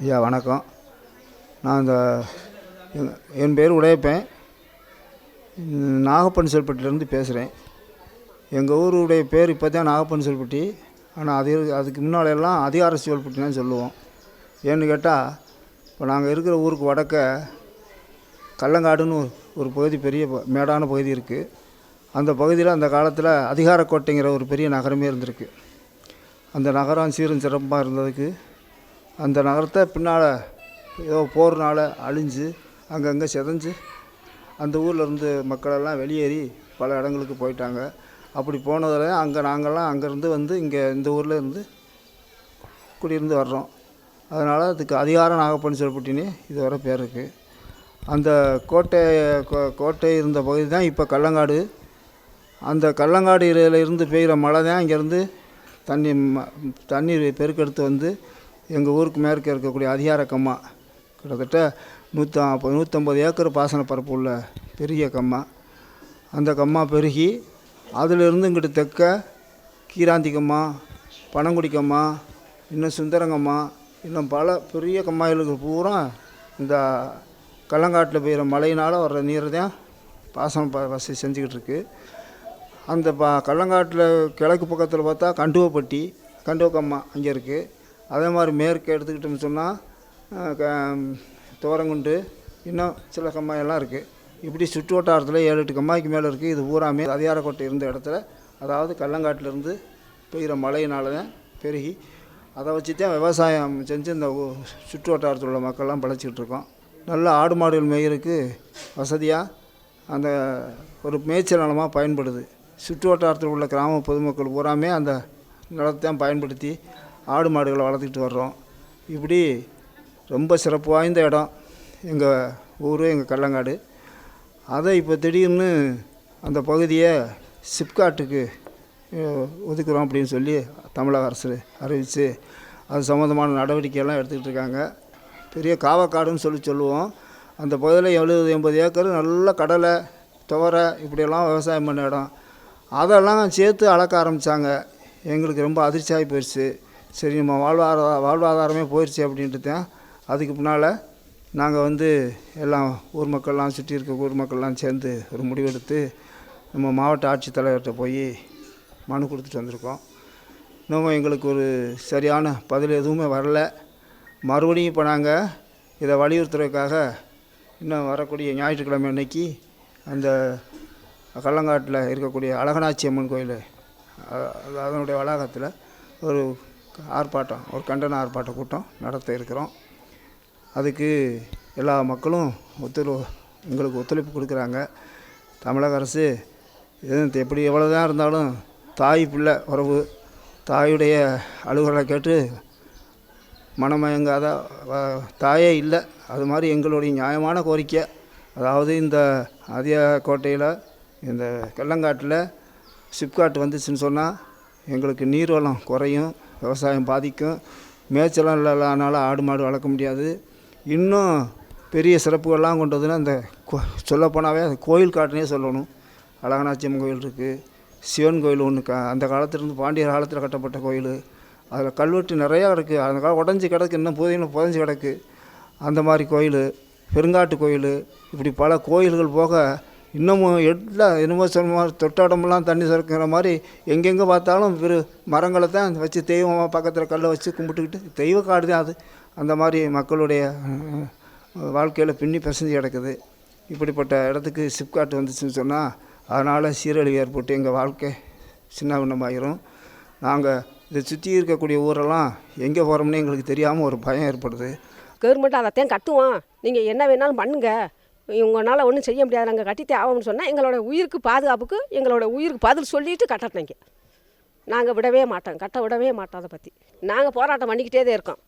ஐயா வணக்கம். நான் இந்த என்- என் பேர் உடையப்பேன். நாகப்பன் செல்பட்டிலேருந்து பேசுகிறேன் எங்கள் ஊருடைய பேர் இப்போ தான் நாகப்பன் செல்பட்டி. ஆனால் அது அதுக்கு முன்னாலெல்லாம் அதிகார செல்பட்டின்னு சொல்லுவோம். ஏன்னு கேட்டால் இப்போ நாங்கள் இருக்கிற ஊருக்கு வடக்க கள்ளங்காடுன்னு ஒரு- ஒரு பகுதி பெரிய ப- மேடான பகுதி இருக்குது அந்த பகுதியில் அந்த காலத்தில் அதிகாரக்கோட்டைங்கிற ஒரு பெரிய நகரமே இருந்திருக்கு. அந்த நகரம் சீரும் சிறப்பாக இருந்ததுக்கு அந்த நகரத்தை பின்னால் ஏதோ போர்னால அழிஞ்சு அங்கங்கே சிதஞ்சு அந்த ஊரில் இருந்து மக்களெல்லாம் வெளியேறி பல இடங்களுக்கு போயிட்டாங்க. அப்படி போனதில் அங்கே நாங்கள்லாம் அங்கேருந்து வந்து இங்கே இந்த ஊரில் இருந்து குடியிருந்து வர்றோம். அதனால் அதுக்கு அதிகார நாகப்பன் செல்பட்டினே இதுவரை பேர் இருக்குது அந்த கோட்டை கோ- கோட்டை இருந்த பகுதி தான் இப்போ கள்ளங்காடு. அந்த கள்ளங்காடு இருந்து பெய்கிற மழை தான் இங்கேருந்து தண்ணி ம- தண்ணீர் பெருக்கெடுத்து வந்து எங்கள் ஊருக்கு மேற்கே இருக்கக்கூடிய அதிகார கம்மா கிட்டத்தட்ட நூற்றி நூற்றம்பது ஏக்கர் பாசன பரப்பு உள்ள பெரிய கம்மா. அந்த கம்மா பெருகி அதிலிருந்து இங்கிட்டு தெற்க கீராந்தி கம்மா பனங்குடி கம்மா இன்னும் சுந்தரங்கம்மா இன்னும் பல பெரிய கம்மாய்களுக்கு பூரா இந்த கள்ளங்காட்டில் பெய்கிற மழையினால் வர்ற நீர் தான் பாசனம் ப வசதி செஞ்சுக்கிட்டு இருக்கு. அந்த பா கள்ளங்காட்டில் கிழக்கு பக்கத்தில் பார்த்தா கண்டுவப்பட்டி கண்டுவக்கம்மா அங்கே இருக்குது அதே மாதிரி மேற்கு எடுத்துக்கிட்டோம்னு சொன்னால் தோரங்குண்டு இன்னும் சில கம்மாயெல்லாம் இருக்குது இப்படி சுற்று வட்டாரத்தில் ஏழு எட்டு கம்மாய்க்கு மேலே இருக்குது இது பூராமே அதிகாரக்கோட்டை இருந்த இடத்துல. அதாவது கள்ளங்காட்டிலேருந்து பெய்கிற மழையினால தான் பெருகி அதை வச்சு தான் விவசாயம் செஞ்சு இந்த சுற்று வட்டாரத்தில் உள்ள மக்கள்லாம் பிழைச்சிக்கிட்டு இருக்கோம். நல்ல ஆடு மாடுகள் மேயிறதுக்கு வசதியாக அந்த ஒரு மேய்ச்சல் நிலமாக பயன்படுது. சுற்று வட்டாரத்தில் உள்ள கிராம பொதுமக்கள் பூராமே அந்த நிலத்தை பயன்படுத்தி ஆடு மாடுகளை வளர்த்துக்கிட்டு வர்றோம். இப்படி ரொம்ப சிறப்பு வாய்ந்த இடம் எங்கள் ஊர் எங்கள் கள்ளங்காடு. அதை இப்போ திடீர்னு அந்த பகுதியை சிப்காட்டுக்கு ஒதுக்குறோம் அப்படின்னு சொல்லி தமிழக அரசு அறிவித்து அது சம்மந்தமான நடவடிக்கையெல்லாம் எடுத்துக்கிட்டு இருக்காங்க. பெரிய காவக்காடுன்னு சொல்லி சொல்லுவோம். அந்த பகுதியில் எழுபது எண்பது ஏக்கர் நல்ல கடலை துவரை இப்படியெல்லாம் விவசாயம் பண்ண இடம். அதெல்லாம் சேர்த்து அளக்க ஆரம்பித்தாங்க எங்களுக்கு ரொம்ப அதிர்ச்சியாகி போயிடுச்சு சரி நம்ம வாழ்வாதார வாழ்வாதாரமே போயிடுச்சு அப்படின்ட்டு தான். அதுக்கு பின்னால் நாங்கள் வந்து எல்லாம் ஊர் மக்கள்லாம் சுற்றி இருக்க ஊர் மக்கள்லாம் சேர்ந்து ஒரு முடிவெடுத்து நம்ம மாவட்ட ஆட்சித்தலைவர்கிட்ட போய் மனு கொடுத்துட்டு வந்திருக்கோம். இன்னும் எங்களுக்கு ஒரு சரியான பதில் எதுவுமே வரல. மறுபடியும் இப்போ நாங்கள் இதை வலியுறுத்துறதுக்காக இன்னும் வரக்கூடிய ஞாயிற்றுக்கிழமை அன்னைக்கு அந்த கள்ளங்காட்டில் இருக்கக்கூடிய அழகனாச்சி அம்மன் கோயில் அதனுடைய வளாகத்தில் ஒரு ஆர்ப்பாட்டம் ஒரு கண்டன ஆர்ப்பாட்ட கூட்டம் நடத்த இருக்கிறோம். அதுக்கு எல்லா மக்களும் ஒத்துழைப்பு எங்களுக்கு ஒத்துழைப்பு கொடுக்குறாங்க. தமிழக அரசு எது எப்படி எவ்வளோ தான் இருந்தாலும் தாய் பிள்ளை உறவு தாயுடைய அலுவலை கேட்டு மனமயங்காத தாயே இல்லை. அது மாதிரி எங்களுடைய நியாயமான கோரிக்கை. அதாவது இந்த அதிய கோட்டையில் இந்த கல்லங்காட்டில் சிப்காட் வந்துச்சுன்னு சொன்னால் எங்களுக்கு நீர்வளம் குறையும். விவசாயம் பாதிக்கும். மேய்ச்சலும் இல்லைனால ஆடு மாடு வளர்க்க முடியாது. இன்னும் பெரிய சிறப்புகள்லாம் கொண்டு வந்ததுன்னா இந்த கோ- சொல்லப்போனாவே அது கோயில் காட்டுனே சொல்லணும். அழகனாச்சி அம்மன் கோயில் இருக்குது சிவன் கோயில் ஒன்று க அந்த காலத்துலேருந்து பாண்டியர் காலத்தில் கட்டப்பட்ட கோயில். அதில் கல்வெட்டு நிறையா இருக்குது அந்த காலம் உடஞ்சி கிடக்கு இன்னும் புதையிலும் புதஞ்சி கிடக்கு. அந்த மாதிரி கோயில் பெருங்காட்டு கோயில் இப்படி பல கோயில்கள் போக இன்னமும் எல்லா என்னமோ சொன்ன மாதிரி தண்ணி சுரக்கிற மாதிரி எங்கெங்கே பார்த்தாலும் பெரு மரங்களை தான் வச்சு தெய்வமாக பக்கத்தில் கல்லை வச்சு கும்பிட்டுக்கிட்டு தெய்வ காடு தான் அது. அந்த மாதிரி மக்களுடைய வாழ்க்கையில் பின்னி பிசைஞ்சு கிடக்குது இப்படிப்பட்ட இடத்துக்கு சிப்காட் வந்துச்சுன்னு சொன்னால் அதனால் சீரழிவு ஏற்பட்டு எங்கள் வாழ்க்கை சின்ன பின்னமாயிரும் நாங்கள் இதை சுற்றி இருக்கக்கூடிய ஊரெல்லாம் எங்கே போகிறோம்னு எங்களுக்கு தெரியாமல் ஒரு பயம் ஏற்படுது. கவர்மெண்ட் அதைத்தான் கட்டுவோம் நீங்கள் என்ன வேணாலும் பண்ணுங்கள் இவங்களால ஒன்றும் செய்ய முடியாது. நாங்கள் கட்டித்தே ஆகும்னு சொன்னால் எங்களோட உயிருக்கு பாதுகாப்புக்கு எங்களோட உயிருக்கு பதில் சொல்லிட்டு கட்டணுங்க நாங்கள் விடவே மாட்டோம். கட்ட விடவே மாட்டோம் அதை பற்றி நாங்கள் போராட்டம் பண்ணிக்கிட்டே தான் இருக்கோம்.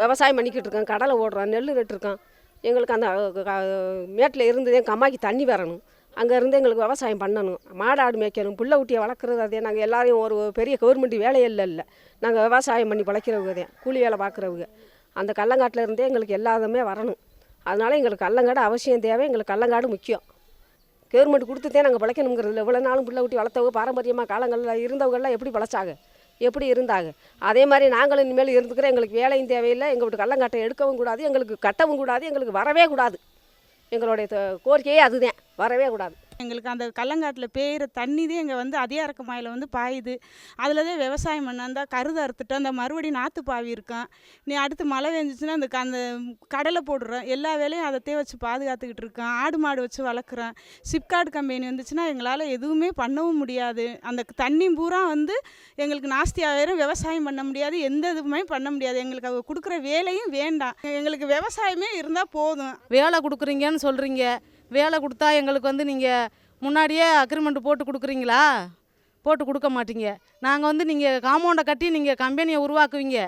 விவசாயம் பண்ணிக்கிட்டு இருக்கோம். கடலை ஓடுறோம். நெல் நட்டுருக்கோம். எங்களுக்கு அந்த மேட்டில் இருந்து கம்மாக்கி தண்ணி வரணும். அங்கே இருந்து எங்களுக்கு விவசாயம் பண்ணணும். மாடாடு மேய்க்கணும். புள்ள ஊட்டியை வளர்க்குறது அதே. நாங்கள் எல்லாரையும் ஒரு பெரிய கவர்மெண்ட் வேலையே இல்லை. நாங்கள் விவசாயம் பண்ணி பிழைக்கிறவங்க தான். கூலி வேலை பார்க்குறவங்க. அந்த கள்ளங்காட்டில் இருந்தே எங்களுக்கு எல்லாதுமே வரணும். அதனால் எங்களுக்கு கள்ளங்காடு அவசியம் தேவை எங்களுக்கு கள்ளங்காடு முக்கியம். கவர்மெண்ட் கொடுத்துட்டே நாங்கள் பிழைக்கணுங்கிறதுல இவ்வளோ நாளும் பிள்ளை ஊட்டி வளர்த்தவங்க பாரம்பரியமாக காலங்களில் இருந்தவங்கெல்லாம் எப்படி பிழைச்சாங்க? எப்படி இருந்தாங்க? அதே மாதிரி நாங்களும் இனிமேல் இருந்துக்கிறோம் எங்களுக்கு வேலையும் தேவையில்லை எங்கள் வீட்டு கள்ளங்காட்டை எடுக்கவும் கூடாது எங்களுக்கு கட்டவும் கூடாது எங்களுக்கு வரவே கூடாது. எங்களுடைய கோரிக்கையே அதுதான் வரவே கூடாது. எங்களுக்கு அந்த கல்லங்காட்டில் பேயிற தண்ணி தான் இங்கே வந்து அதிகாரக்க மாயில் வந்து பாயுது. அதில் தான் விவசாயம் பண்ண அந்த கருது அறுத்துட்டு அந்த மறுபடியும் நாற்று பாவி இருக்கான். நீ அடுத்து மழை பெஞ்சிச்சுன்னா அந்த க- அந்த கடலை போடுறோம் எல்லா வேலையும் அதைத்தே வச்சு பாதுகாத்துக்கிட்டு இருக்கான். ஆடு மாடு வச்சு வளர்க்குறேன். சிப்காட் கம்பெனி வந்துச்சுன்னா எங்களால் எதுவுமே பண்ணவும் முடியாது. அந்த தண்ணி பூரா வந்து எங்களுக்கு நாஸ்தி ஆயிரும் விவசாயம் பண்ண முடியாது. எந்த இதுவுமே பண்ண முடியாது. எங்களுக்கு அவங்க கொடுக்குற வேலையும் வேண்டாம். எங்களுக்கு விவசாயமே இருந்தால் போதும். வேலை கொடுக்குறீங்கன்னு சொல்கிறீங்க வேலை கொடுத்தா எங்களுக்கு வந்து நீங்கள் முன்னாடியே அக்ரிமெண்ட் போட்டு கொடுக்குறீங்களா? போட்டு கொடுக்க மாட்டீங்க. நாங்கள் வந்து நீங்கள் காம்பவுண்டை கட்டி நீங்கள் கம்பெனியை உருவாக்குவீங்க.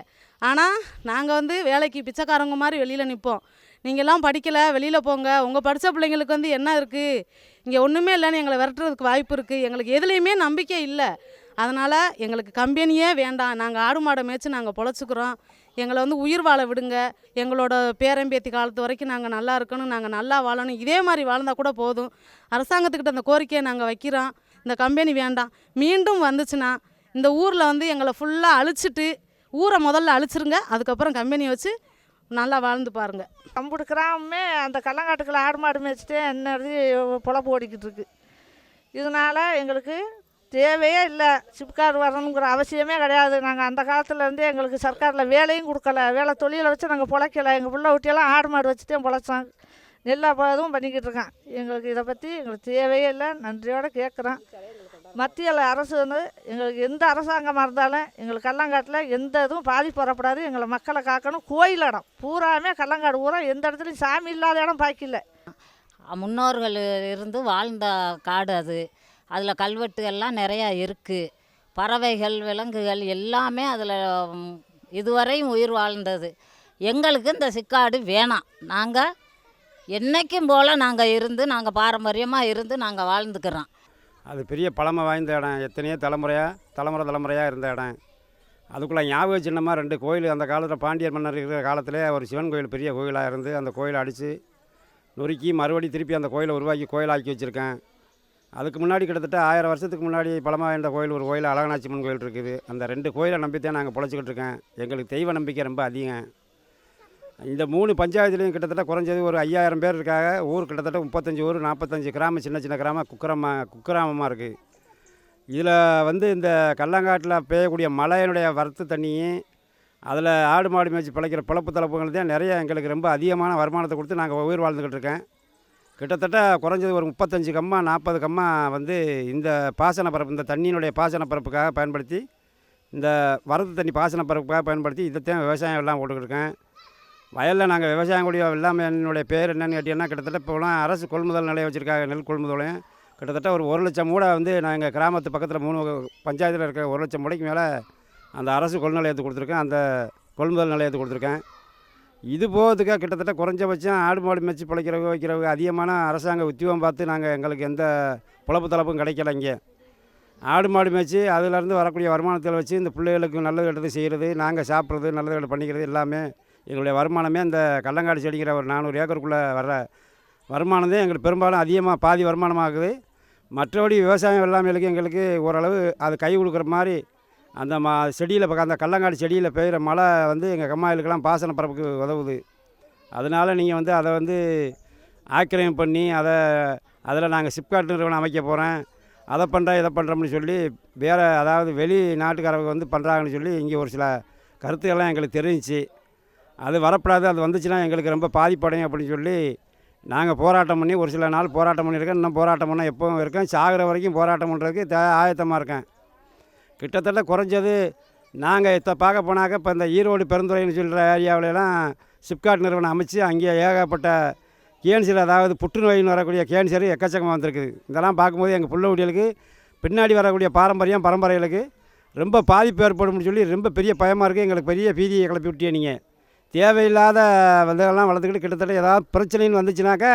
ஆனால் நாங்கள் வந்து வேலைக்கு பிச்சைக்காரங்க மாதிரி வெளியில் நிற்போம் நீங்கள்லாம் படிக்கலை வெளியில் போங்க. உங்கள் படித்த பிள்ளைங்களுக்கு வந்து என்ன இருக்குது இங்கே ஒன்றுமே இல்லைன்னு எங்களை விரட்டுறதுக்கு வாய்ப்பு இருக்குது எங்களுக்கு எதுலேயுமே நம்பிக்கை இல்லை. அதனால் எங்களுக்கு கம்பெனியே வேண்டாம். நாங்கள் ஆடு மாடை மேய்ச்சி நாங்கள் பொழைச்சிக்கிறோம். எங்களை வந்து உயிர் வாழ விடுங்க. எங்களோட பேரம்பேத்தி காலத்து வரைக்கும் நாங்கள் நல்லா இருக்கணும் நாங்கள் நல்லா வாழணும். இதே மாதிரி வாழ்ந்தால் கூட போதும். அரசாங்கத்துக்கிட்ட அந்த கோரிக்கையை நாங்கள் வைக்கிறோம். இந்த கம்பெனி வேண்டாம். மீண்டும் வந்துச்சுன்னா இந்த ஊரில் வந்து எங்களை ஃபுல்லாக அழிச்சிட்டு ஊரை முதல்ல அழிச்சிருங்க. அதுக்கப்புறம் கம்பெனியை வச்சு நல்லா வாழ்ந்து பாருங்க. கம்புடு கிராமமே அந்த கள்ளங்காட்டுக்குள்ள ஆடு மாடு மேய்ச்சிட்டு என்ன பொழப்பு ஓடிக்கிட்டு இருக்கு. இதனால் எங்களுக்கு தேவையே இல்லை. சிப்கார் வரணுங்கிற அவசியமே கிடையாது. நாங்கள் அந்த காலத்துலேருந்து எங்களுக்கு சர்க்காரில் வேலையும் கொடுக்கல. வேலை தொழிலை வச்சு நாங்கள் பிழைக்கல. எங்கள் பிள்ளை ஊட்டியெல்லாம் ஆடு மாடு வச்சுட்டே பிழைச்சோம் நெல்லா இதுவும் பண்ணிக்கிட்டு இருக்கான். எங்களுக்கு இதை பற்றி எங்களுக்கு தேவையே இல்லை. நன்றியோடு கேட்குறோம் மத்தியில் அரசு வந்து எங்களுக்கு எந்த அரசாங்கமாக இருந்தாலும் எங்களுக்கு கல்லங்காட்டில் எந்த இதுவும் பாதிப்பு வரப்படாது. எங்களை மக்களை காக்கணும். கோயில் இடம். பூராமே கல்லங்காடு பூரா எந்த இடத்துலையும் சாமி இல்லாத இடம் பாய்க்கல முன்னோர்கள் இருந்து வாழ்ந்த காடு அது. அதில் கல்வெட்டுகள்லாம் நிறையா இருக்குது பறவைகள் விலங்குகள் எல்லாமே அதில் இதுவரையும் உயிர் வாழ்ந்தது. எங்களுக்கு இந்த சிக்காடு வேணாம். நாங்கள் என்றைக்கும் போல் நாங்கள் இருந்து நாங்கள் பாரம்பரியமாக இருந்து நாங்கள் வாழ்ந்துக்கிறோம். அது பெரிய பழமை வாய்ந்த இடம். எத்தனையோ தலைமுறையாக தலைமுறை தலைமுறையாக இருந்த இடம். அதுக்குள்ளே ஞாபக சின்னமாக ரெண்டு கோயில். அந்த காலத்தில் பாண்டியர் மன்னர் இருக்கிற காலத்திலே ஒரு சிவன் கோயில் பெரிய கோயிலாக இருந்து அந்த கோயிலை அடித்து நொறுக்கி மறுபடி திருப்பி அந்த கோயிலை உருவாக்கி கோயிலாக்கி வச்சுருக்கேன். அதுக்கு முன்னாடி கிட்டத்தட்ட ஆயிரம் வருஷத்துக்கு முன்னாடி பழமாக இருந்த கோயில் ஒரு கோயில் அழகனாச்சியம்மன் கோயில் இருக்குது. அந்த ரெண்டு கோயிலை நம்பித்தான் நாங்கள் பொழைச்சிக்கிட்டு இருக்கேன். எங்களுக்கு தெய்வ நம்பிக்கை ரொம்ப அதிகம். இந்த மூணு பஞ்சாயத்துலேயும் கிட்டத்தட்ட குறைஞ்சது ஒரு ஐயாயிரம் பேர் இருக்காங்க. ஊர் கிட்டத்தட்ட முப்பத்தஞ்சு ஊர் நாற்பத்தஞ்சு கிராமம் சின்ன சின்ன கிராமம் குக்கிரமா குக்கிராமமாக இருக்குது இதில் வந்து இந்த கல்லங்காட்டில் பெய்யக்கூடிய மழையினுடைய வரத்து தண்ணியும் அதில் ஆடு மாடு மேய்ச்சி பிழைக்கிற பிழப்பு தளப்புகள் தான் நிறைய எங்களுக்கு ரொம்ப அதிகமான வருமானத்தை கொடுத்து நாங்கள் உயிர் வாழ்ந்துக்கிட்டு இருக்கேன். கிட்டத்தட்ட குறைஞ்சது ஒரு முப்பத்தஞ்சு கம்மா நாற்பது கம்மா வந்து இந்த பாசன பரப்பு இந்த தண்ணியினுடைய பாசன பரப்புக்காக பயன்படுத்தி இந்த வரத்து தண்ணி பாசன பரப்புக்காக பயன்படுத்தி இதைத்தான் விவசாயம் எல்லாம் போட்டுக்கிட்டு வயலில் நாங்கள் விவசாயம் கூடிய எல்லாமே என்னுடைய பேர் என்னென்னு கேட்டிங்கன்னா கிட்டத்தட்ட இப்போலாம் அரசு கொள்முதல் நிலையம் வச்சுருக்காங்க நெல் கொள்முதலையும். கிட்டத்தட்ட ஒரு ஒரு லட்சம் மூடை வந்து நான் எங்கள் கிராமத்து பக்கத்தில் மூணு பஞ்சாயத்தில் இருக்க ஒரு லட்சம் மூடைக்கு மேலே அந்த அரசு கொள்நிலையத்தை கொடுத்துருக்கேன். அந்த கொள்முதல் நிலையத்துக்கு கொடுத்துருக்கேன். இது போகிறதுக்காக கிட்டத்தட்ட குறைஞ்சபட்சம் ஆடு மாடு மேய்ச்சி பிழைக்கிறவங்க வைக்கிறவங்க அதிகமான அரசாங்க உத்தியோகம் பார்த்து நாங்கள் எங்களுக்கு எந்த பிழப்பு தளப்பும் கிடைக்கல இங்கே. ஆடு மாடு மேய்ச்சி அதிலேருந்து வரக்கூடிய வருமானத்தில் வச்சு இந்த பிள்ளைகளுக்கு நல்லது கெட்டது செய்கிறது நாங்கள் சாப்பிட்றது நல்லது கெட்டது பண்ணிக்கிறது எல்லாமே எங்களுடைய வருமானமே இந்த கள்ளங்காடு செடிங்கிற ஒரு நானூறு ஏக்கருக்குள்ளே வர்ற வருமானம் எங்களுக்கு பெரும்பாலும் அதிகமாக பாதி வருமானமாகுது. மற்றபடி விவசாயம் எல்லாமே எங்களுக்கு ஓரளவு அது கை கொடுக்குற மாதிரி அந்த மா செடியில் பக்க அந்த கல்லங்காடு செடியில் பெய்கிற மழை வந்து எங்கள் கம்மாயிலுக்கெல்லாம் பாசன பரப்புக்கு உதவுது. அதனால் நீங்கள் வந்து அதை வந்து ஆக்கிரமிப்பு பண்ணி அதை அதில் நாங்கள் சிப்காட் நிறுவனம் அமைக்க போகிறேன் அதை பண்ணுறேன் இதை பண்ணுறோம்னு சொல்லி வேறு அதாவது வெளி நாட்டுக்காரங்க வந்து பண்ணுறாங்கன்னு சொல்லி இங்கே ஒரு சில கருத்துக்கள்லாம் எங்களுக்கு தெரிஞ்சிச்சு. அது வரப்படாது அது வந்துச்சுன்னா எங்களுக்கு ரொம்ப பாதிப்படையும் அப்படின்னு சொல்லி நாங்கள் போராட்டம் பண்ணி ஒரு சில நாள் போராட்டம் பண்ணியிருக்கேன். இன்னும் போராட்டம் பண்ணால் எப்போவும் இருக்கேன். சாகிற வரைக்கும் போராட்டம் பண்ணுறதுக்கு தே ஆயத்தமாக இருக்கேன். கிட்டத்தட்ட குறைஞ்சது நாங்கள் இத்த பார்க்க போனாக்க இப்போ இந்த ஈரோடு பெருந்துறைன்னு சொல்கிற ஏரியாவிலலாம் சிப்காட் நிறுவனம் அமைச்சு அங்கே ஏகப்பட்ட கேன்சர் அதாவது புற்றுநோயின்னு வரக்கூடிய கேன்சர் எக்கச்சக்கமாக வந்திருக்குது. இதெல்லாம் பார்க்கும்போது எங்கள் பிள்ளைகுட்டிகளுக்கு பின்னாடி வரக்கூடிய பாரம்பரியம் பரம்பரைகளுக்கு ரொம்ப பாதிப்பு ஏற்படும்னு சொல்லி ரொம்ப பெரிய பயமாக இருக்குது எங்களுக்கு பெரிய பீதியை கிளப்பி விட்டியே நீங்கள் தேவையில்லாத இதெல்லாம் வளர்த்துக்கிட்டு கிட்டத்தட்ட ஏதாவது பிரச்சனைன்னு வந்துச்சுனாக்கா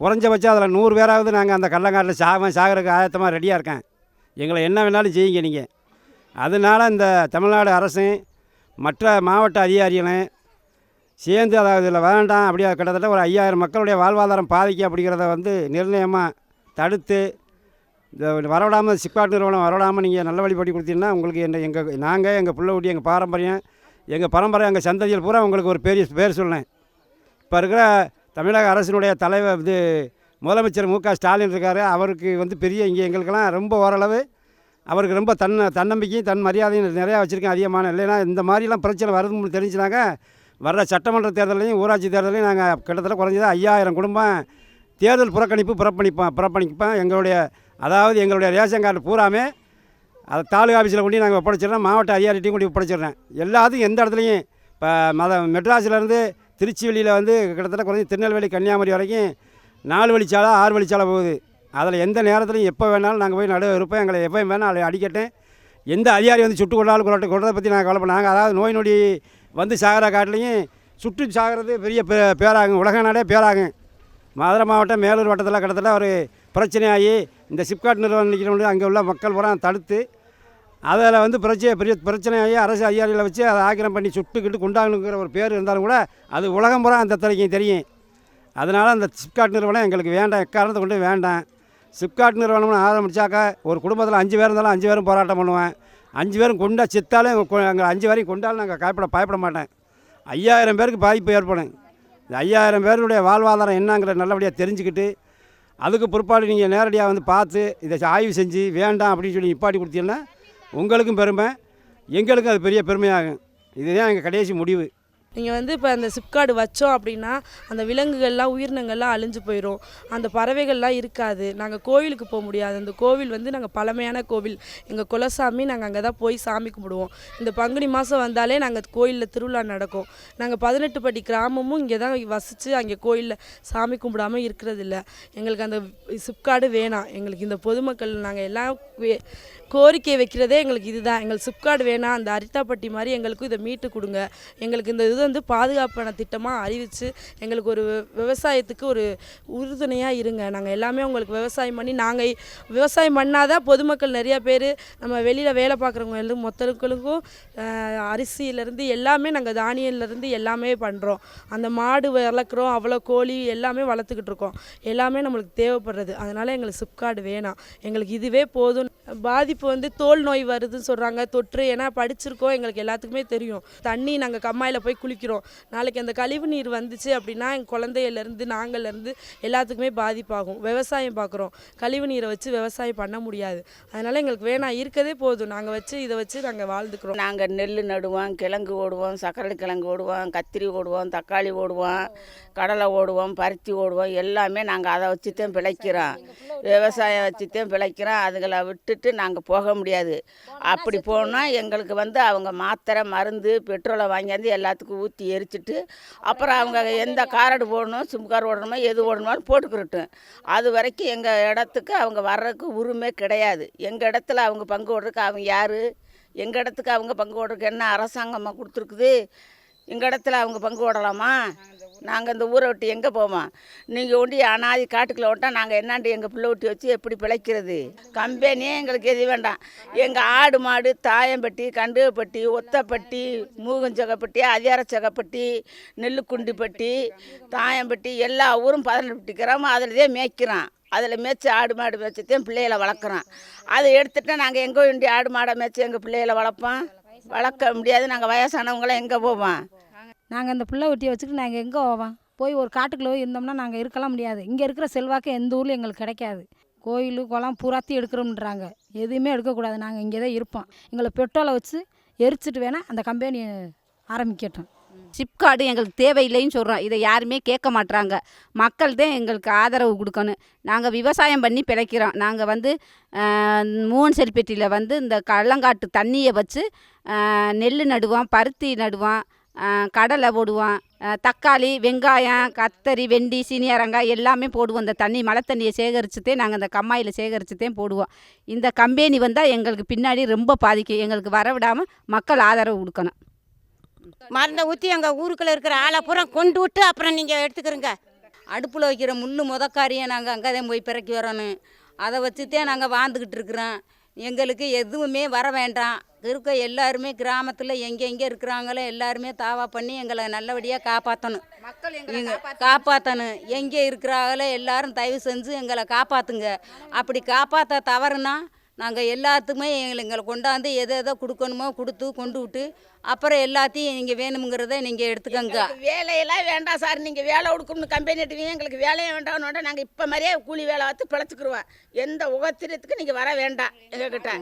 குறைஞ்சபட்சம் அதில் நூறு பேராவது நாங்கள் அந்த கள்ளங்காட்டில் சாவன் சாகிறதுக்கு ஆயத்தமாக ரெடியாக இருக்கேன். எங்களை என்ன வேணாலும் செய்யுங்க நீங்கள் அதனால் இந்த தமிழ்நாடு அரசும் மற்ற மாவட்ட அதிகாரிகளும் சேர்ந்து அதாவது இதில் வேண்டாம் அப்படியே கிட்டத்தட்ட ஒரு ஐயாயிரம் மக்களுடைய வாழ்வாதாரம் பாதிக்கும் அப்படிங்கிறத வந்து நிர்ணயமாக தடுத்து இந்த வரவிடாமல் சிப்காட் நிறுவனம் வரவிடாமல் நீங்கள் நல்ல வழி கொடுத்தீங்கன்னா உங்களுக்கு என்ன எங்கள் நாங்கள் எங்கள் பிள்ளை ஊட்டி எங்கள் பாரம்பரியம் எங்கள் பரம்பரை எங்கள் சந்ததியில் பூரா உங்களுக்கு ஒரு பெரிய பேர் சொன்னேன் இப்போ இருக்கிற தமிழக அரசினுடைய தலைவர் இது முதலமைச்சர் மு க ஸ்டாலின் இருக்கார் அவருக்கு வந்து பெரிய இங்கே எங்களுக்கெல்லாம் ரொம்ப ஓரளவு அவருக்கு ரொம்ப தன் தன்னம்பிக்கையும் தன் மரியாதையும் நிறையா வச்சுருக்கேன் அதிகமான இல்லைன்னா இந்த மாதிரிலாம் பிரச்சனை வருதுன்னு தெரிஞ்சுனாங்க வர்ற சட்டமன்ற தேர்தலையும் ஊராட்சி தேர்தலையும் நாங்கள் கிட்டத்தட்ட குறைஞ்சது ஐயாயிரம் குடும்பம் தேர்தல் புறக்கணிப்பு புறப்பணிப்போம் புறப்பணிப்போம் எங்களுடைய அதாவது எங்களுடைய ரேஷன் கார்டு பூராமே அதை தாலுகா ஆஃபீஸில் கொண்டு நாங்கள் ஒப்படைச்சிடுறோம் மாவட்ட அதிகாரிட்டையும் கொண்டு ஒப்படைச்சிடுறேன். எல்லாத்துக்கும் எந்த இடத்துலையும் இப்போ மத மெட்ராஸிலேருந்து திருச்சி வெளியில் வந்து கிட்டத்தட்ட குறைஞ்சி திருநெல்வேலி கன்னியாகுமரி வரைக்கும் நாலு வழிச்சாலை ஆறு வழிச்சாலை போகுது. அதில் எந்த நேரத்துலையும் எப்போ வேணாலும் நாங்கள் போய் நடுவே இருப்போம். எங்களை எப்போ வேணாலும் அதை அடிக்கட்டேன் எந்த அதிகாரி வந்து சுட்டு கொண்டாலும் கொள்ளட்டும் கொள்றதை பற்றி நாங்கள் கவலை நாங்கள் அதாவது நோய் நொடி வந்து சாகிற காட்டிலையும் சுட்டு சாகிறது பெரிய பே பேராகும். உலக நாடே பேராகும். மதுரை மாவட்டம் மேலூர் வட்டத்தில் கிட்டத்தட்ட ஒரு பிரச்சனையாகி இந்த சிப்காட் நிறுவனம் நிற்கிறவங்க அங்கே உள்ள மக்கள் பூரா தடுத்து அதில் வந்து பிரச்சனை பெரிய பிரச்சனையாகி அரசு அதிகாரிகளை வச்சு அதை ஆக்கிரம் பண்ணி சுட்டுக்கிட்டு குண்டாங்கணுங்கிற ஒரு பேர் இருந்தாலும் கூட அது உலகம் பூரா அந்த தலைக்கும் தெரியும். அதனால் அந்த சிப்காட் நிறுவனம் எங்களுக்கு வேண்டாம். எக்காரணத்தை கொண்டு வேண்டாம். சிப்காட் நிறுவனம்னு ஆரம்பித்தாக்கா ஒரு குடும்பத்தில் அஞ்சு பேர் இருந்தாலும் அஞ்சு பேரும் போராட்டம் பண்ணுவேன். அஞ்சு பேரும் கொண்டா செத்தாலும் எங்கள் அஞ்சு பேரையும் கொண்டாலும் நாங்கள் காய்ப்பட பயப்பட மாட்டேன். ஐயாயிரம் பேருக்கு பாதிப்பு ஏற்படும். இந்த ஐயாயிரம் பேருடைய வாழ்வாதாரம் என்னங்கிற நல்லபடியாக தெரிஞ்சுக்கிட்டு அதுக்கு பிற்பாடு நீங்கள் நேரடியாக வந்து பார்த்து இதை ஆய்வு செஞ்சு வேண்டாம் அப்படின்னு சொல்லி நிப்பாட்டி கொடுத்தீங்கன்னா உங்களுக்கும் பெருமை எங்களுக்கும் அது பெரிய பெருமையாகும். இதுதான் எங்கள் கடைசி முடிவு. நீங்கள் வந்து இப்போ அந்த சிப்கார்டு வச்சோம் அப்படின்னா அந்த விலங்குகள்லாம் உயிரினங்கள்லாம் அழிஞ்சு போயிடும் அந்த பறவைகள்லாம் இருக்காது. நாங்கள் கோவிலுக்கு போக முடியாது. அந்த கோவில் வந்து நாங்கள் பழமையான கோவில். எங்கள் குலசாமி நாங்கள் அங்கே தான் போய் சாமி கும்பிடுவோம். இந்த பங்குனி மாதம் வந்தாலே நாங்கள் கோயிலில் திருவிழா நடக்கும். நாங்கள் பதினெட்டு படி கிராமமும் இங்கே தான் வசித்து அங்கே கோயிலில் சாமி கும்பிடாமல் இருக்கிறதில்ல. எங்களுக்கு அந்த சிப்கார்டு வேணாம். எங்களுக்கு இந்த பொதுமக்கள் நாங்கள் எல்லாம் வே- கோரிக்கை வைக்கிறதே எங்களுக்கு இதுதான். எங்களுக்கு சிப்கார்டு வேணாம் அந்த அரித்தாப்பட்டி மாதிரி எங்களுக்கும் இதை மீட்டு கொடுங்க. எங்களுக்கு இந்த இது வந்து பாதுகாப்பான திட்டமாக அறிவித்து எங்களுக்கு ஒரு விவசாயத்துக்கு ஒரு உறுதுணையாக இருங்க. நாங்கள் எல்லாமே உங்களுக்கு விவசாயம் பண்ணி நாங்கள் விவசாயம் பண்ணாதான் பொதுமக்கள் நிறையா பேர் நம்ம வெளியில் வேலை பார்க்குறவங்க எல்லாம் மொத்தங்களுக்கும் அரிசியிலேருந்து எல்லாமே நாங்கள் தானியம்லேருந்து எல்லாமே பண்ணுறோம் அந்த மாடு வளர்க்குறோம் அவ்வளோ கோழி எல்லாமே வளர்த்துக்கிட்டு இருக்கோம். எல்லாமே நம்மளுக்கு தேவைப்படுறது. அதனால் எங்களுக்கு சிப்கார்டு வேணாம். எங்களுக்கு இதுவே போதும். பாதிப்பு இப்போ வந்து தோல் நோய் வருதுன்னு சொல்கிறாங்க தொற்று ஏன்னா படிச்சிருக்கோம் எங்களுக்கு எல்லாத்துக்குமே தெரியும். தண்ணி நாங்கள் கம்மாயில் போய் குளிக்கிறோம். நாளைக்கு அந்த கழிவு நீர் வந்துச்சு அப்படின்னா எங்கள் குழந்தையிலேருந்து நாங்கள்லேருந்து எல்லாத்துக்குமே பாதிப்பாகும். விவசாயம் பார்க்குறோம் கழிவு நீரை வச்சு விவசாயம் பண்ண முடியாது. அதனால் எங்களுக்கு வேணாம் இருக்கதே போதும். நாங்கள் வச்சு இதை வச்சு நாங்கள் வாழ்ந்துக்கிறோம். நாங்கள் நெல் நடுவோம் கிழங்கு ஓடுவோம் சக்கரை கிழங்கு ஓடுவோம் கத்திரி ஓடுவோம் தக்காளி ஓடுவோம் கடலை ஓடுவோம் பருத்தி ஓடுவோம். எல்லாமே நாங்கள் அதை வச்சு தான் பிழைக்கிறோம். விவசாயம் வச்சு தான் பிழைக்கிறோம். அதுகளை விட்டுட்டு நாங்கள் போக முடியாது. அப்படி போனால் எங்களுக்கு வந்து அவங்க மாத்திரை மருந்து பெட்ரோலை வாங்கியாந்து எல்லாத்துக்கும் ஊற்றி எரிச்சிட்டு அப்புறம் அவங்க எந்த காரடு போடணும் சிம் கார் ஓடணுமோ எது ஓடணுமோ போட்டுக்கிறட்டும் அது வரைக்கும் எங்கள் இடத்துக்கு அவங்க வர்றதுக்கு உரிமை கிடையாது. எங்கள் இடத்துல அவங்க பங்கு ஓடுறதுக்கு அவங்க யார்? எங்கள் இடத்துக்கு அவங்க பங்கு ஓடுறதுக்கு என்ன அரசாங்கமாக கொடுத்துருக்குது? எங்கள் இடத்துல அவங்க பங்கு ஓடலாமா நாங்கள் இந்த ஊரை விட்டு எங்கே போவோம்? நீங்கள் ஒண்டி அனாதி காட்டுக்குள்ள விட்டால் நாங்கள் என்னாண்டு எங்கள் பிள்ளை விட்டு வச்சு எப்படி பிழைக்கிறது? கம்பெனியே எங்களுக்கு எது வேண்டாம். எங்கள் ஆடு மாடு தாயம்பட்டி கண்டுகப்பட்டி ஒத்தப்பட்டி மூகஞ்சகப்பட்டி அதிகாரச்சகப்பட்டி நெல்லுக்குண்டிப்பட்டி தாயம்பட்டி எல்லா ஊரும் பதினெட்டு கிராமம் அதில் தான் மேய்க்கிறோம் அதில் மேய்ச்சி ஆடு மாடு மேய்ச்சத்தையும் பிள்ளைகளை வளர்க்குறோம் அதை எடுத்துகிட்டு நாங்கள் எங்கே வேண்டிய ஆடு மாடை மேய்ச்சி எங்கள் பிள்ளைகளை வளர்ப்போம்? வளர்க்க முடியாது. நாங்கள் வயசானவங்களாம் எங்கே போவோம்? நாங்கள் இந்த பிள்ளை ஒட்டியை வச்சுட்டு நாங்கள் எங்கே போவோம்? போய் ஒரு காட்டுக்குள்ளே போய் இருந்தோம்னா நாங்கள் இருக்கலாம் முடியாது. இங்கே இருக்கிற செல்வாக்கு எந்த ஊரில் எங்களுக்கு கிடைக்காது. கோயில் குளம் பூராத்தையும் எடுக்கிறோம்ன்றாங்க. எதுவுமே எடுக்கக்கூடாது. நாங்கள் இங்கே தான் இருப்போம். எங்களை பெட்ரோலை வச்சு எரிச்சிட்டு வேணால் அந்த கம்பெனி ஆரம்பிக்கட்டும். சிப்கார்டு எங்களுக்கு தேவையில்லைன்னு சொல்கிறோம் இதை யாருமே கேட்க மாட்டுறாங்க மக்கள் தான் எங்களுக்கு ஆதரவு கொடுக்கணும். நாங்கள் விவசாயம் பண்ணி பிழைக்கிறோம். நாங்கள் வந்து மூவன் செல்பெட்டியில் வந்து இந்த கள்ளங்காட்டு தண்ணியை வச்சு நெல் நடுவோம் பருத்தி நடுவோம். கடலை போடுவோம் தக்காளி வெங்காயம் கத்தரி வெண்டி சீனியரங்காய் எல்லாமே போடுவோம். இந்த தண்ணி மழை தண்ணியை சேகரிச்சுத்தே நாங்கள் இந்த கம்மாயில் சேகரிச்சுத்தே போடுவோம். இந்த கம்பெனி வந்தால் எங்களுக்கு பின்னாடி ரொம்ப பாதிக்கும். எங்களுக்கு வரவிடாமல் மக்கள் ஆதரவு கொடுக்கணும். மருந்தை ஊற்றி எங்கள் ஊருக்குள்ளே இருக்கிற ஆளை பூரா கொண்டு விட்டு அப்புறம் நீங்கள் எடுத்துக்கிறங்க. அடுப்பில் வைக்கிற முள் முதக்காரியை நாங்கள் அங்கே தான் போய் பிறக்கி வரணும். அதை வச்சுத்தே நாங்கள் வாழ்ந்துக்கிட்டு இருக்கிறோம். எங்களுக்கு எதுவுமே வர வேண்டாம். இருக்க எல்லாருமே கிராமத்தில் எங்கே எங்கே இருக்கிறாங்களோ எல்லாருமே தாவா பண்ணி எங்களை நல்லபடியாக காப்பாற்றணும் எங்களை காப்பாற்றணும் எங்கே இருக்கிறாங்களோ எல்லாரும் தயவு செஞ்சு எங்களை காப்பாற்றுங்க அப்படி காப்பாற்ற தவறுனா நாங்கள் எல்லாத்துக்குமே எங்களை எங்களை கொண்டாந்து எதை எதை கொடுக்கணுமோ கொடுத்து கொண்டு விட்டு அப்புறம் எல்லாத்தையும் நீங்கள் வேணுங்கிறத நீங்கள் எடுத்துக்கோங்க. வேலையெல்லாம் வேண்டாம் சார். நீங்கள் வேலை கொடுக்கணும்னு கம்பெனி எடுத்தீங்க எங்களுக்கு வேலையே வேண்டாம்னு நாங்கள் இப்போ மாதிரியே கூலி வேலை பார்த்து பிழைச்சிக்கிருவோம். எந்த உகத்திரத்துக்கு நீங்கள் வர வேண்டாம் எங்ககிட்ட.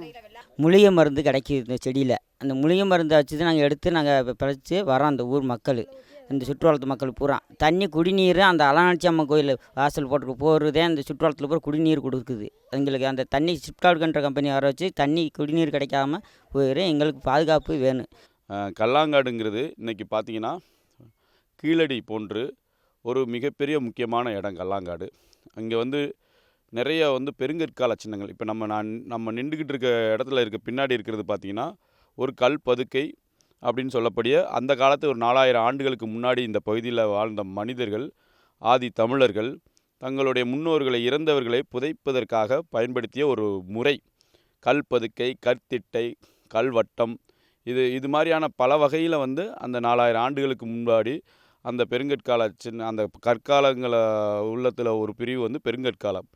மூலிகை மருந்து கிடைக்கிது இந்த செடியில். அந்த மூலிகை மருந்தை வச்சு தான் நாங்கள் எடுத்து நாங்கள் பிழைச்சி வரோம் அந்த ஊர் மக்கள். இந்த சுற்றுவட்டத்து மக்கள் பூரா. தண்ணி குடிநீர் அந்த அலநாச்சி அம்மன் கோயில் வாசல் போட்டு போகிறதே அந்த சுற்றுவட்டத்தில் பூரா குடிநீர் கொடுக்குது. எங்களுக்கு அந்த தண்ணி சிப்காட்கன்ற கம்பெனி வர வச்சு தண்ணி குடிநீர் கிடைக்காம போயிடும் எங்களுக்கு பாதுகாப்பு வேணும். கல்லாங்காடுங்கிறது இன்றைக்கி பார்த்தீங்கன்னா கீழடி போன்று ஒரு மிகப்பெரிய முக்கியமான இடம் கல்லாங்காடு. அங்கே வந்து நிறைய வந்து பெருங்கற்கால சின்னங்கள். இப்போ நம்ம நான் நம்ம நின்றுக்கிட்டு இருக்க இடத்துல இருக்க பின்னாடி இருக்கிறது பார்த்திங்கன்னா ஒரு கல் பதுக்கை அப்படின்னு சொல்லக்கூடிய அந்த காலத்து ஒரு நாலாயிரம் ஆண்டுகளுக்கு முன்னாடி இந்த பகுதியில் வாழ்ந்த மனிதர்கள் ஆதி தமிழர்கள் தங்களுடைய முன்னோர்களை இறந்தவர்களை புதைப்பதற்காக பயன்படுத்திய ஒரு முறை. கல் பதுக்கை கற்திட்டை கல்வட்டம் இது இது மாதிரியான பல வகையில் வந்து அந்த நாலாயிரம் ஆண்டுகளுக்கு முன்னாடி அந்த பெருங்கற்கால சின்ன அந்த கற்காலங்களை உள்ளத்தில் ஒரு பிரிவு வந்து பெருங்கற்காலம்.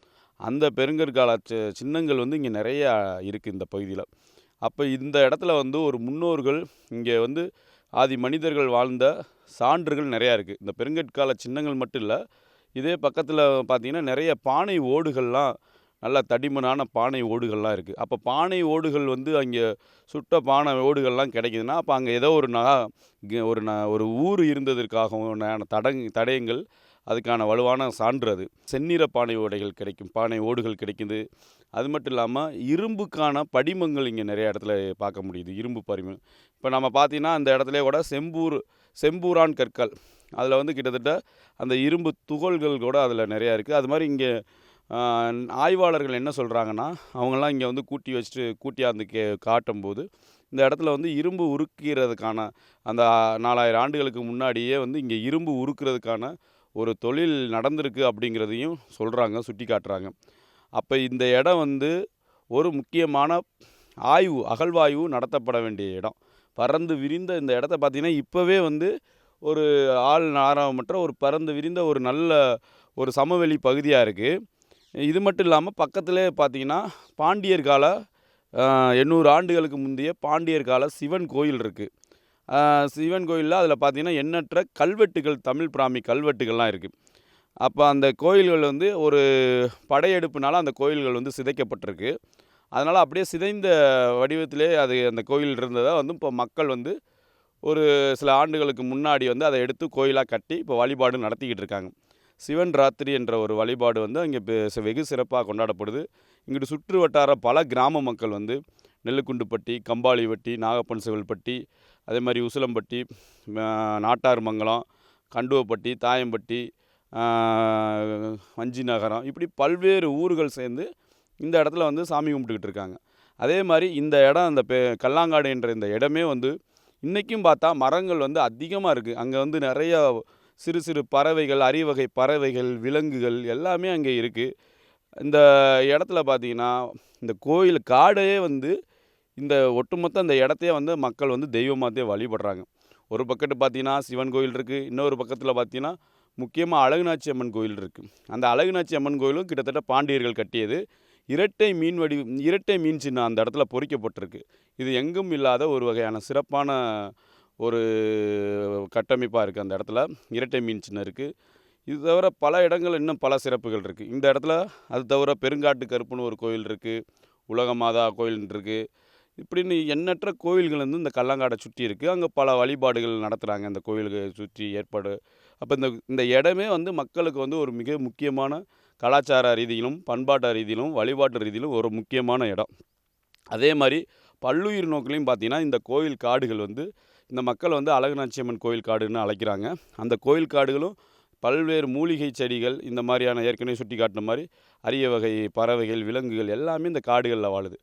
அந்த பெருங்கற்கால சின்னங்கள் வந்து இங்கே நிறையா இருக்குது இந்த பகுதியில். அப்போ இந்த இடத்துல வந்து ஒரு முன்னோர்கள் இங்கே வந்து ஆதி மனிதர்கள் வாழ்ந்த சான்றுகள் நிறையா இருக்குது இந்த பெருங்கற்கால சின்னங்கள் மட்டும் இல்லை இதே பக்கத்தில் பார்த்திங்கன்னா நிறைய பானை ஓடுகள்லாம் நல்ல தடிமனான பானை ஓடுகள்லாம் இருக்குது அப்போ பானை ஓடுகள் வந்து அங்கே சுட்ட பானை ஓடுகள்லாம் கிடைக்குதுன்னா அப்போ அங்கே ஏதோ ஒரு நா ஒரு ந ஒரு ஊர் இருந்ததற்காகவும் தடங் தடயங்கள் அதுக்கான வலுவான சான்று அது. செந்நிற பானை ஓடைகள் கிடைக்கும் பானை ஓடுகள் கிடைக்குது. அது மட்டும் இல்லாமல் இரும்புக்கான படிமங்கள் இங்கே நிறைய இடத்துல பார்க்க முடியுது இரும்பு படிமம் இப்போ நம்ம பார்த்தீங்கன்னா அந்த இடத்துல கூட செம்பூர் செம்பூரான் கற்கள். அதில் வந்து கிட்டத்தட்ட அந்த இரும்பு துகள்கள் கூட அதில் நிறையா இருக்குது அது மாதிரி இங்கே ஆய்வாளர்கள் என்ன சொல்கிறாங்கன்னா அவங்கெல்லாம் இங்கே வந்து கூட்டி வச்சுட்டு கூட்டியாந்து கே காட்டும்போது இந்த இடத்துல வந்து இரும்பு உருக்கிறதுக்கான அந்த நாலாயிரம் ஆண்டுகளுக்கு முன்னாடியே வந்து இங்கே இரும்பு உருக்கிறதுக்கான ஒரு தொழில் நடந்திருக்கு அப்படிங்கிறதையும் சொல்கிறாங்க சுட்டி காட்டுறாங்க அப்போ இந்த இடம் வந்து ஒரு முக்கியமான ஆய்வு அகழ்வாய்வு நடத்தப்பட வேண்டிய இடம். பறந்து விரிந்த இந்த இடத்த பார்த்திங்கன்னா இப்போவே வந்து ஒரு ஆள் நாராமற்ற ஒரு பறந்து விரிந்த ஒரு நல்ல ஒரு சமவெளி பகுதியாக இருக்குது இது மட்டும் இல்லாமல் பக்கத்திலே பார்த்தீங்கன்னா பாண்டியர் கால எண்ணூறு ஆண்டுகளுக்கு முந்தைய பாண்டியர் கால சிவன் கோயில் இருக்குது சிவன் கோயிலில் அதில் பார்த்தீங்கன்னா எண்ணற்ற கல்வெட்டுகள் தமிழ் பிராமி கல்வெட்டுகள்லாம் இருக்குது அப்போ அந்த கோயில்கள் வந்து ஒரு படையெடுப்புனால அந்த கோயில்கள் வந்து சிதைக்கப்பட்டிருக்கு. அதனால் அப்படியே சிதைந்த வடிவத்திலே அது அந்த கோயில் இருந்ததை வந்து இப்போ மக்கள் வந்து ஒரு சில ஆண்டுகளுக்கு முன்னாடி வந்து அதை எடுத்து கோயிலாக கட்டி இப்போ வழிபாடு நடத்திக்கிட்டு இருக்காங்க. சிவன் ராத்திரி என்ற ஒரு வழிபாடு வந்து அங்கே வெகு சிறப்பாக கொண்டாடப்படுது. இங்கிட்டு சுற்று வட்டார பல கிராம மக்கள் வந்து நெல்லுக்குண்டுப்பட்டி கம்பாளிவட்டி நாகப்பன் சிவல்பட்டி அதே மாதிரி உசிலம்பட்டி நாட்டார் மங்கலம் கண்டுவப்பட்டி தாயம்பட்டி வஞ்சி நகரம். இப்படி பல்வேறு ஊர்கள் சேர்ந்து இந்த இடத்துல வந்து சாமி கும்பிட்டுக்கிட்டு இருக்காங்க. அதே மாதிரி இந்த இடம் அந்த பெ கல்லாங்காடு என்ற இந்த இடமே வந்து இன்றைக்கும் பார்த்தா மரங்கள் வந்து அதிகமாக இருக்குது அங்கே வந்து நிறையா சிறு சிறு பறவைகள் அரிவகை பறவைகள் விலங்குகள் எல்லாமே அங்கே இருக்குது இந்த இடத்துல பார்த்திங்கன்னா இந்த கோயில் காடையே வந்து இந்த ஒட்டுமொத்த இந்த இடத்தையே வந்து மக்கள் வந்து தெய்வமாகத்தே வழிபடுறாங்க. ஒரு பக்கத்து பார்த்தீங்கன்னா சிவன் கோயில் இருக்குது இன்னொரு பக்கத்தில் பார்த்தீங்கன்னா முக்கியமாக அழகுநாச்சி அம்மன் கோயில் இருக்குது அந்த அழகுநாச்சி அம்மன் கோயிலும் கிட்டத்தட்ட பாண்டியர்கள் கட்டியது. இரட்டை மீன் வடி இரட்டை மீன் சின்னம் அந்த இடத்துல பொறிக்கப்பட்டிருக்கு. இது எங்கும் இல்லாத ஒரு வகையான சிறப்பான ஒரு கட்டமைப்பாக இருக்குது அந்த இடத்துல. இரட்டை மீன் சின்னம் இருக்குது இது தவிர பல இடங்கள் இன்னும் பல சிறப்புகள் இருக்குது இந்த இடத்துல அது தவிர பெருங்காட்டு கருப்புன்னு ஒரு கோயில் இருக்குது உலகமாதா கோயில் இருக்குது இப்படின்னு எண்ணற்ற கோயில்கள் வந்து இந்த கல்லங்காடை சுற்றி இருக்குது அங்கே பல வழிபாடுகள் நடத்துகிறாங்க அந்த கோயிலுக்கு சுற்றி ஏற்பாடு அப்போ இந்த இந்த இடமே வந்து மக்களுக்கு வந்து ஒரு மிக முக்கியமான கலாச்சார ரீதியிலும் பண்பாட்டு ரீதியிலும் வழிபாட்டு ரீதியிலும் ஒரு முக்கியமான இடம். அதே மாதிரி பல்லுயிர் நோக்கிலையும் பார்த்தீங்கன்னா இந்த கோயில் காடுகள் வந்து இந்த மக்கள் வந்து அழகுநாச்சியம்மன் கோயில் காடுன்னு அழைக்கிறாங்க. அந்த கோயில் காடுகளும் பல்வேறு மூலிகை செடிகள் இந்த மாதிரியான ஏற்கனவே சுட்டி காட்டின மாதிரி அரிய வகை பறவைகள் விலங்குகள் எல்லாமே இந்த காடுகளில் வாழுது.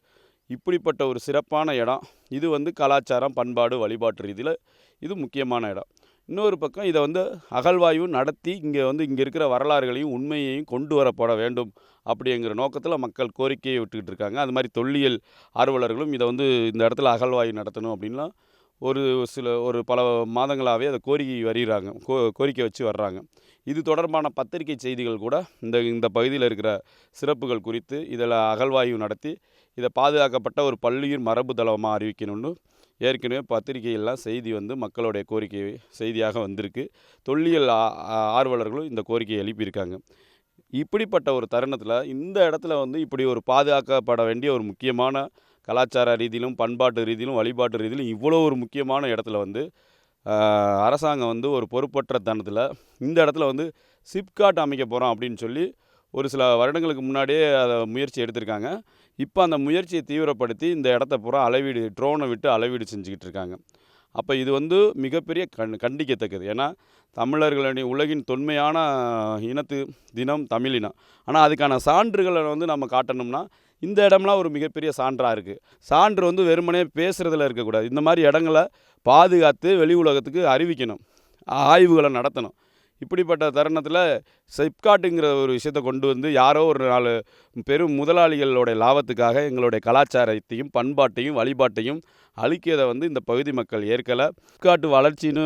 இப்படிப்பட்ட ஒரு சிறப்பான இடம். இது வந்து கலாச்சாரம் பண்பாடு வழிபாட்டு ரீதியில் இது முக்கியமான இடம். இன்னொரு பக்கம் இதை வந்து அகழ்வாய்வு நடத்தி இங்கே வந்து இங்கே இருக்கிற வரலாறுகளையும் உண்மையையும் கொண்டு வரப்பட வேண்டும் அப்படிங்கிற நோக்கத்தில் மக்கள் கோரிக்கையை விட்டுக்கிட்டு இருக்காங்க. அது மாதிரி தொல்லியல் ஆர்வலர்களும் இதை வந்து இந்த இடத்துல அகழ்வாய்வு நடத்தணும் அப்படின்லாம் ஒரு சில ஒரு பல மாதங்களாகவே அதை கோரிக்கை வருகிறாங்க. கோ கோரிக்கை வச்சு வர்றாங்க. இது தொடர்பான பத்திரிகை செய்திகள் கூட இந்த இந்த பகுதியில் இருக்கிற சிறப்புகள் குறித்து இதில் அகழ்வாய்வு நடத்தி இதை பாதுகாக்கப்பட்ட ஒரு பள்ளியின் மரபு தளமாக அறிவிக்கணும்னு ஏற்கனவே பத்திரிகையெல்லாம் செய்தி வந்து மக்களுடைய கோரிக்கை செய்தியாக வந்திருக்கு. தொல்லியல் ஆ- ஆர்வலர்களும் இந்த கோரிக்கையை எழுப்பியிருக்காங்க. இப்படிப்பட்ட ஒரு தருணத்தில் இந்த இடத்துல வந்து இப்படி ஒரு பாதுகாக்கப்பட வேண்டிய ஒரு முக்கியமான கலாச்சார ரீதியிலும் பண்பாட்டு ரீதியிலும் வழிபாட்டு ரீதியிலும் இவ்வளோ ஒரு முக்கியமான இடத்துல வந்து அரசாங்கம் வந்து ஒரு பொறுப்பற்ற தனத்தில் இந்த இடத்துல வந்து சிப்காட் அமைக்க போகிறோம் அப்படின்னு சொல்லி ஒரு சில வருடங்களுக்கு முன்னாடியே அதை முயற்சி எடுத்திருக்காங்க. இப்போ அந்த முயற்சியை தீவிரப்படுத்தி இந்த இடத்த பூரா அளவீடு ட்ரோனை விட்டு அளவீடு செஞ்சுக்கிட்டு இருக்காங்க. அப்போ இது வந்து மிகப்பெரிய கண் கண்டிக்கத்தக்கது. ஏன்னா தமிழர்களுடைய உலகின் தொன்மையான இனத்து தினம் தமிழினம் ஆனால் அதுக்கான சான்றுகளை வந்து நம்ம காட்டணும்னா இந்த இடம்லாம் ஒரு மிகப்பெரிய சான்றாக இருக்குது சான்று வந்து வெறுமனே பேசுகிறதுல இருக்கக்கூடாது. இந்த மாதிரி இடங்களை பாதுகாத்து வெளி உலகத்துக்கு அறிவிக்கணும். ஆய்வுகளை நடத்தணும். இப்படிப்பட்ட தருணத்தில் சிப்காட்டுங்கிற ஒரு விஷயத்தை கொண்டு வந்து யாரோ ஒரு நாலு பெரும் முதலாளிகளுடைய லாபத்துக்காக எங்களுடைய கலாச்சாரத்தையும் பண்பாட்டையும் வழிபாட்டையும் அழிக்கிறதை வந்து இந்த பகுதி மக்கள் ஏற்கலை. சிப்காட்டு வளர்ச்சின்னு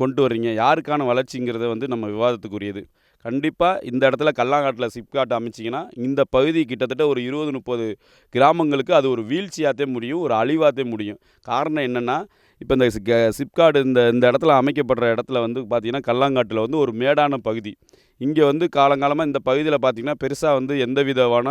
கொண்டு வர்றீங்க. யாருக்கான வளர்ச்சிங்கிறத வந்து நம்ம விவாதத்துக்குரியது. கண்டிப்பாக இந்த இடத்துல கல்லாங்காட்டில் சிப்காட் அமைச்சிங்கன்னா இந்த பகுதி கிட்டத்தட்ட ஒரு இருபது முப்பது கிராமங்களுக்கு அது ஒரு வீழ்ச்சியாகத்தே முடியும் ஒரு அழிவாகத்தே முடியும். காரணம் என்னென்னா இப்போ இந்த சிப்காடு இந்த இந்த இடத்துல அமைக்கப்படுற இடத்துல வந்து பார்த்திங்கன்னா கல்லாங்காட்டில் வந்து ஒரு மேடான பகுதி. இங்கே வந்து காலங்காலமாக இந்த பகுதியில் பார்த்திங்கன்னா பெருசாக வந்து எந்த விதமான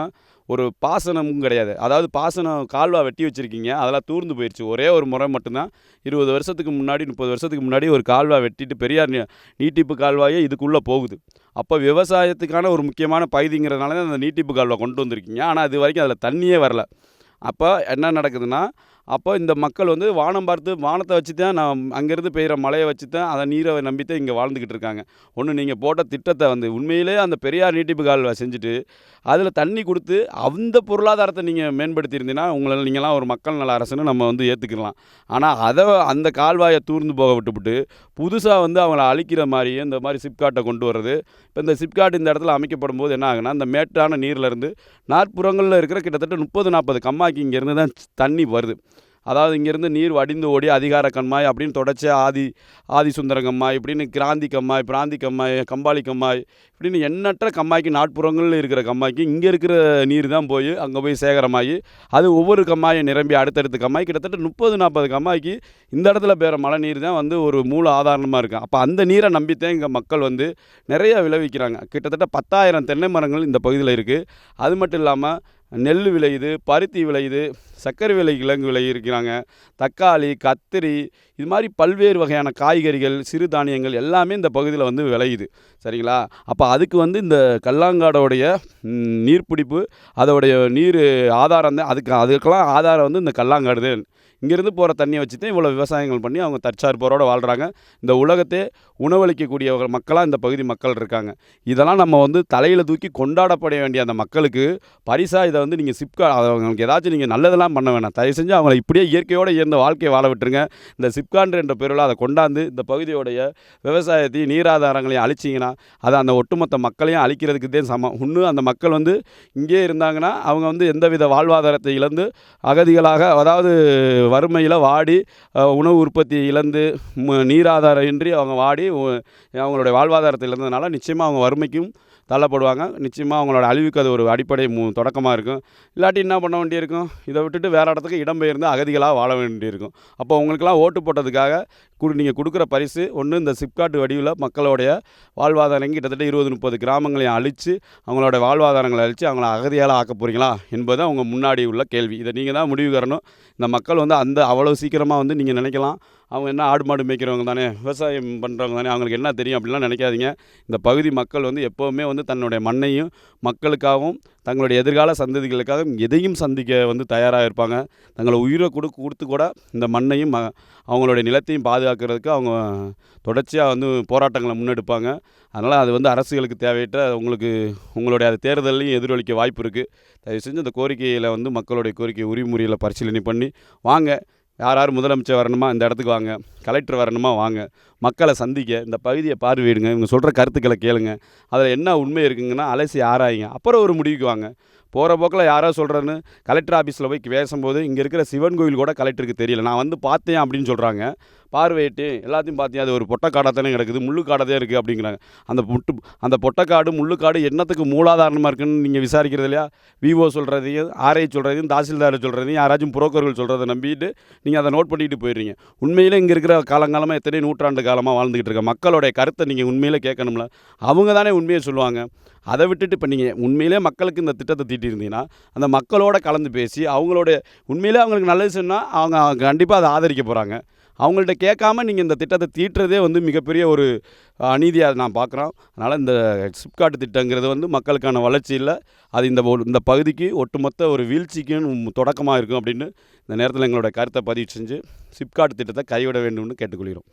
ஒரு பாசனமும் கிடையாது. அதாவது பாசனம் கால்வா வெட்டி வச்சுருக்கீங்க அதெல்லாம் தூர்ந்து போயிடுச்சு ஒரே ஒரு முறை மட்டும்தான் இருபது வருஷத்துக்கு முன்னாடி முப்பது வருஷத்துக்கு முன்னாடி ஒரு கால்வா வெட்டிட்டு பெரியார் நீட்டிப்பு கால்வாயே இதுக்குள்ளே போகுது. அப்போ விவசாயத்துக்கான ஒரு முக்கியமான பகுதிங்கிறதுனால தான் அந்த நீட்டிப்பு கால்வா கொண்டு வந்திருக்கீங்க. ஆனால் அது வரைக்கும் அதில் தண்ணியே வரல. அப்போ என்ன நடக்குதுன்னா அப்போ இந்த மக்கள் வந்து வானம் பார்த்து வானத்தை வச்சு தான் நான் அங்கேருந்து பெய்கிற மழையை வச்சு தான் அதை நீரை நம்பி தான் இங்கே வாழ்ந்துக்கிட்டு இருக்காங்க. ஒன்று நீங்கள் போட்ட திட்டத்தை வந்து உண்மையிலே அந்த பெரியார் நீட்டிப்பு கால் செஞ்சுட்டு அதில் தண்ணி கொடுத்து அந்த பொருளாதாரத்தை நீங்கள் மேம்படுத்தியிருந்தீங்கன்னா உங்களை நீங்களாம் ஒரு மக்கள் நல அரசுன்னு நம்ம வந்து ஏற்றுக்கலாம் ஆனால் அதை அந்த கால்வாயை தூர்ந்து போக விட்டுவிட்டு புதுசாக வந்து அவங்கள அழிக்கிற மாதிரியே இந்த மாதிரி சிப்காட்டை கொண்டு வர்றது. இப்போ இந்த சிப்காட் இந்த இடத்துல அமைக்கப்படும் போது என்ன ஆகுனா இந்த மேட்டான நீர்லேருந்து நாற்புறங்களில் இருக்கிற கிட்டத்தட்ட முப்பது நாற்பது கம்மாக்கி இங்கேருந்து தான் தண்ணி வருது. அதாவது இங்கேருந்து நீர் வடிந்து ஓடி அதிகார கண்மாய் அப்படின்னு தொடர்ச்சியாக ஆதி ஆதி சுந்தர கம்மாய் இப்படின்னு கிராந்தி கம்மாய் பிராந்தி கம்மாய் கம்பாளி கம்மாய் இப்படின்னு எண்ணற்ற கம்மாய்க்கு நாட்புறங்களில் இருக்கிற கம்மாய்க்கு இங்கே இருக்கிற நீர் தான் போய் அங்கே போய் சேகரமாகி அது ஒவ்வொரு கம்மாயை நிரம்பி அடுத்தடுத்த கம்மாய் கிட்டத்தட்ட முப்பது நாற்பது கம்மாய்க்கு இந்த இடத்துல பெற மழை நீர் தான் வந்து ஒரு மூல ஆதாரமாக இருக்கும் அப்போ அந்த நீரை நம்பித்தான் இங்கே மக்கள் வந்து நிறைய விளைவிக்கிறாங்க. கிட்டத்தட்ட பத்தாயிரம் தென்னை மரங்கள் இந்த பகுதியில் இருக்குது அது மட்டும் இல்லாமல் நெல் விளையுது பருத்தி விளையுது சர்க்கரை விலை கிழங்கு விளையிருக்கிறாங்க தக்காளி கத்திரி இது மாதிரி பல்வேறு வகையான காய்கறிகள் சிறுதானியங்கள் எல்லாமே இந்த பகுதியில் வந்து விளையுது. சரிங்களா? அப்போ அதுக்கு வந்து இந்த கல்லாங்காடோடைய நீர்ப்பிடிப்பு அதோடைய நீர் ஆதாரம் தான் அதுக்கு அதுக்கெல்லாம் ஆதாரம் வந்து இந்த கல்லாங்காடு தான் இங்கேருந்து போகிற தண்ணியை வச்சு தான் இவ்வளோ விவசாயங்கள் பண்ணி அவங்க தற்சார்போரோடு வாழ்கிறாங்க இந்த உலகத்தை உணவளிக்கக்கூடிய மக்களாக இந்த பகுதி மக்கள் இருக்காங்க. இதெல்லாம் நம்ம வந்து தலையில் தூக்கி கொண்டாடப்பட வேண்டிய அந்த மக்களுக்கு பரிசாக இதை வந்து நீங்கள் சிப்கா அவங்களுக்கு ஏதாச்சும் நீங்கள் நல்லதெல்லாம் பண்ண வேணாம். தயவு செஞ்சு அவங்கள இப்படியே இயற்கையோடு இருந்த வாழ்க்கையை வாழ விட்டுருங்க. இந்த சிப்கான் என்ற பெருவில் அதை கொண்டாந்து இந்த பகுதியோடைய விவசாயத்தையும் நீராதாரங்களையும் அழிச்சிங்கன்னா அதை அந்த ஒட்டுமொத்த மக்களையும் அழிக்கிறதுக்கு தான் சமம். இன்னும் அந்த மக்கள் வந்து இங்கே இருந்தாங்கன்னா அவங்க வந்து எந்தவித வாழ்வாதாரத்தை இழந்து அகதிகளாக அதாவது வறுமையில் வாடி உணவு உற்பத்தி இழந்து நீராதாரம் இன்றி அவங்க வாடி அவங்களுடைய வாழ்வாதாரத்தை இழந்ததுனால நிச்சயமாக அவங்க வறுமைக்கும் தள்ளப்படுவாங்க. நிச்சயமாக அவங்களோட அழிவுக்கு அது ஒரு அடிப்படை மு தொடக்கமாக இருக்கும். இல்லாட்டி என்ன பண்ண வேண்டியிருக்கும்? இதை விட்டுட்டு வேறு இடத்துக்கு இடம்பெயர்ந்து அகதிகளாக வாழ வேண்டியிருக்கும். அப்போ உங்களுக்கெல்லாம் ஓட்டு போட்டதுக்காக குடு நீங்கள் கொடுக்குற பரிசு ஒன்று இந்த சிப்காட்டு வடிவில் மக்களுடைய வாழ்வாதாரம் கிட்டத்தட்ட இருபது முப்பது கிராமங்களையும் அழித்து அவங்களோட வாழ்வாதாரங்களை அழித்து அவங்கள அகதியால் ஆக்க போகிறீங்களா என்பது அவங்க முன்னாடி உள்ள கேள்வி. இதை நீங்கள் தான் முடிவு கரணும். இந்த மக்கள் வந்து அந்த அவ்வளோ சீக்கிரமாக வந்து நீங்கள் நினைக்கலாம். அவங்க என்ன ஆடு மாடு மேய்க்கிறவங்க தானே விவசாயம் பண்ணுறவங்க தானே அவங்களுக்கு என்ன தெரியும் அப்படிலாம் நினைக்காதீங்க. இந்த பகுதி மக்கள் வந்து எப்போவுமே வந்து தன்னுடைய மண்ணையும் மக்களுக்காகவும் தங்களுடைய எதிர்கால சந்ததிகளுக்காகவும் எதையும் சந்திக்க வந்து தயாராக இருப்பாங்க. தங்களை உயிரை கொடு கொடுத்து கூட இந்த மண்ணையும் ம அவங்களுடைய நிலத்தையும் பாதுகாக்கிறதுக்கு அவங்க தொடர்ச்சியாக வந்து போராட்டங்களை முன்னெடுப்பாங்க. அதனால் அது வந்து அரசுகளுக்கு தேவையற்ற உங்களுக்கு உங்களுடைய அது தேர்தலையும் எதிரொலிக்க வாய்ப்பு இருக்குது தயவு செஞ்சு அந்த கோரிக்கையில் வந்து மக்களுடைய கோரிக்கை உரிமுறையில் பரிசீலனை பண்ணி வாங்க யார் யார் முதலமைச்சர் வரணுமா இந்த இடத்துக்கு வாங்க கலெக்டர் வரணுமா வாங்க மக்களை சந்திக்க இந்த பகுதியை பார்வையிடுங்க இவங்க சொல்கிற கருத்துக்களை கேளுங்க அதில் என்ன உண்மை இருக்குங்கன்னா அலசி ஆராயிங்க. அப்புறம் ஒரு முடிவுக்கு வாங்க. போகிற போக்கில் யாரோ சொல்கிறேன்னு கலெக்டர் ஆஃபீஸில் போய் பேசும்போது இங்கே இருக்கிற சிவன் கோயில் கூட கலெக்டருக்கு தெரியல. நான் வந்து பார்த்தேன் அப்படின்னு சொல்கிறாங்க பார்வையிட்டு எல்லாத்தையும் பார்த்தீங்க அது ஒரு பொட்டக்காடாத்தானே கிடக்குது முள்ளுக்காடாதே தான் இருக்குது அப்படிங்கிறாங்க. அந்த முட்டு அந்த பொட்டக்காடு முள்ளுக்காடு என்னத்துக்கு மூலாதாரணமாக இருக்குன்னு நீங்கள் விசாரிக்கிறது இல்லையா? விவோ சொல்கிறதையும் ஆர்ஐ சொல்கிறதையும் தாசில்தார் சொல்கிறதையும் யாராச்சும் புரோக்கர்கள் சொல்கிறத நம்பிட்டு நீங்கள் அதை நோட் பண்ணிட்டு போயிடுறீங்க. உண்மையிலே இங்கே இருக்கிற காலங்காலமாக எத்தனை நூற்றாண்டு காலமாக வாழ்ந்துக்கிட்டு இருக்க மக்களுடைய கருத்தை நீங்கள் உண்மையிலே கேட்கணும்ல. அவங்க தானே உண்மையை சொல்லுவாங்க. அதை விட்டுட்டு இப்போ நீங்கள் உண்மையிலே மக்களுக்கு இந்த திட்டத்தை தீட்டியிருந்தீங்கன்னா அந்த மக்களோட கலந்து பேசி அவங்களோட உண்மையிலே அவங்களுக்கு நல்லது சொன்னால் அவங்க கண்டிப்பாக அதை ஆதரிக்க போகிறாங்க அவங்கள்ட்ட கேட்காம நீங்கள் இந்த திட்டத்தை தீட்டுறதே வந்து மிகப்பெரிய ஒரு அநீதியாக நான் பார்க்குறோம் அதனால் இந்த சிப்காட் திட்டங்கிறது வந்து மக்களுக்கான வளர்ச்சி இல்லை. அது இந்த இந்த பகுதிக்கு ஒட்டுமொத்த ஒரு வீழ்ச்சிக்கும் தொடக்கமாக இருக்கும் அப்படின்னு இந்த நேரத்தில் எங்களோட கருத்தை பதிவு செஞ்சு சிப்காட் திட்டத்தை கைவிட வேண்டும்னு கேட்டுக்கொள்கிறோம்.